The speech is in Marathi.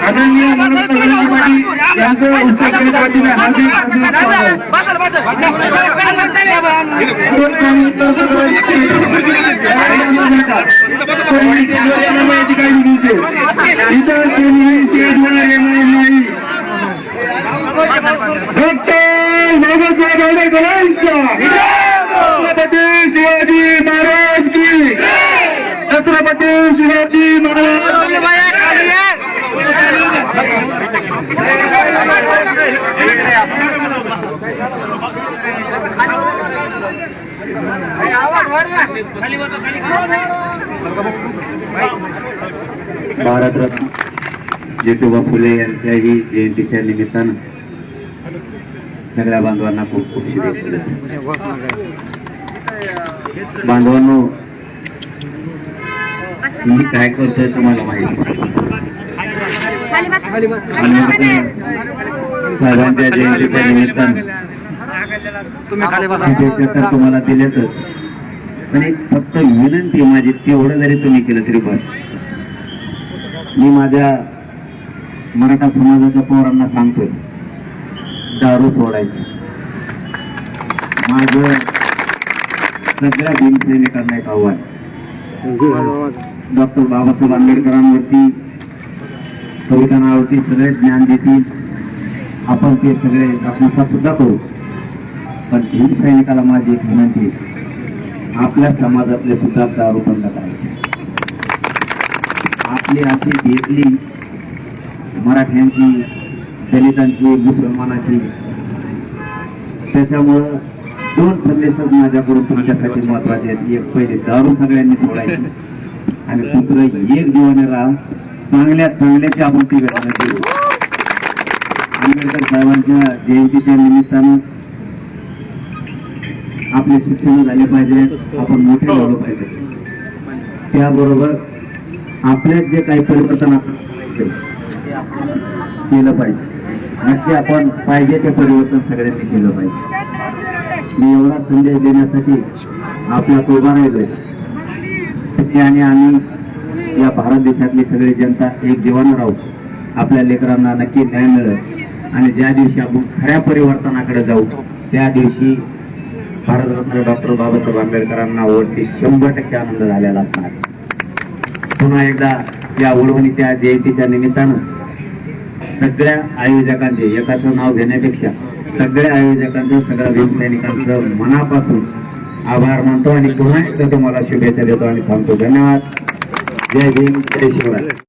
आदरणीय मानव कल्याण पाटील यांचं उत्सवाच्या वतीने हार्दिक शिवाजी महाराज भारतरत्न ज्योतिबा फुले यांच्याही जयंतीच्या निमित्तानं सगळ्या बांधवांना खूप खूप शुभेच्छा बांधवांनो मी काय करतोय तुम्हाला माहिती साहेबांच्या जयंतीच्या निमित्तानं तर तुम्हाला दिल्यातच. पण एक फक्त विनंती माझी तेवढं जरी तुम्ही केलं तरी बस. मी माझ्या मराठा समाजाच्या पोरांना सांगतोय दारू सोडायची. माझ सगळ्या भीमसैनिकांना एक आव्हान. डॉक्टर बाबासाहेब आंबेडकरांवरती संविधानावरती सगळे ज्ञान देतील. आपण ते सगळे आत्मसात सुद्धा करू. पण भीमसैनिकाला माझी एक विनंती आहे. आपल्या समाजातले सुद्धा दारू बंद करायचे. आपली अशी घेतली मराठ्यांची दलितांची मुसलमानाची. त्याच्यामुळं दोन संदेश माझ्याकडून तुमच्यासाठी महत्त्वाचे आहेत. एक पहिले दारू सगळ्यांनी सोडायची आणि दुसरं एक जीवन राहा चांगल्या चांगल्याची आपण ती देऊ आंबेडकर साहेबांच्या जयंतीच्या निमित्तानं आपले शिक्षण झाले पाहिजे. आपण मोठे झालो पाहिजे. त्याबरोबर आपल्यात जे काही परिवर्तन केलं पाहिजे. नक्की आपण पाहिजे ते परिवर्तन सगळ्यांनी केलं पाहिजे. मी एवढा संदेश देण्यासाठी आपल्यात उभा राहिलोय. आणि आम्ही या भारत देशातली सगळी जनता एक जीवन राहू. आपल्या लेकरांना नक्की न्याय मिळत आणि ज्या दिवशी आपण खऱ्या परिवर्तनाकडे जाऊ त्या दिवशी भारतरत्न डॉक्टर बाबासाहेब आंबेडकरांना वरती शंभर टक्के आनंद झालेला असणार. पुन्हा एकदा या उडवणीच्या जयंतीच्या निमित्तानं सगळ्या आयोजकांचे एकाचं नाव घेण्यापेक्षा सगळ्या आयोजकांचं सगळ्या भीमसैनिकांचं मनापासून आभार मानतो आणि पुन्हा एकदा तुम्हाला शुभेच्छा देतो आणि थांबतो. धन्यवाद. जय भीम जय शिवराय.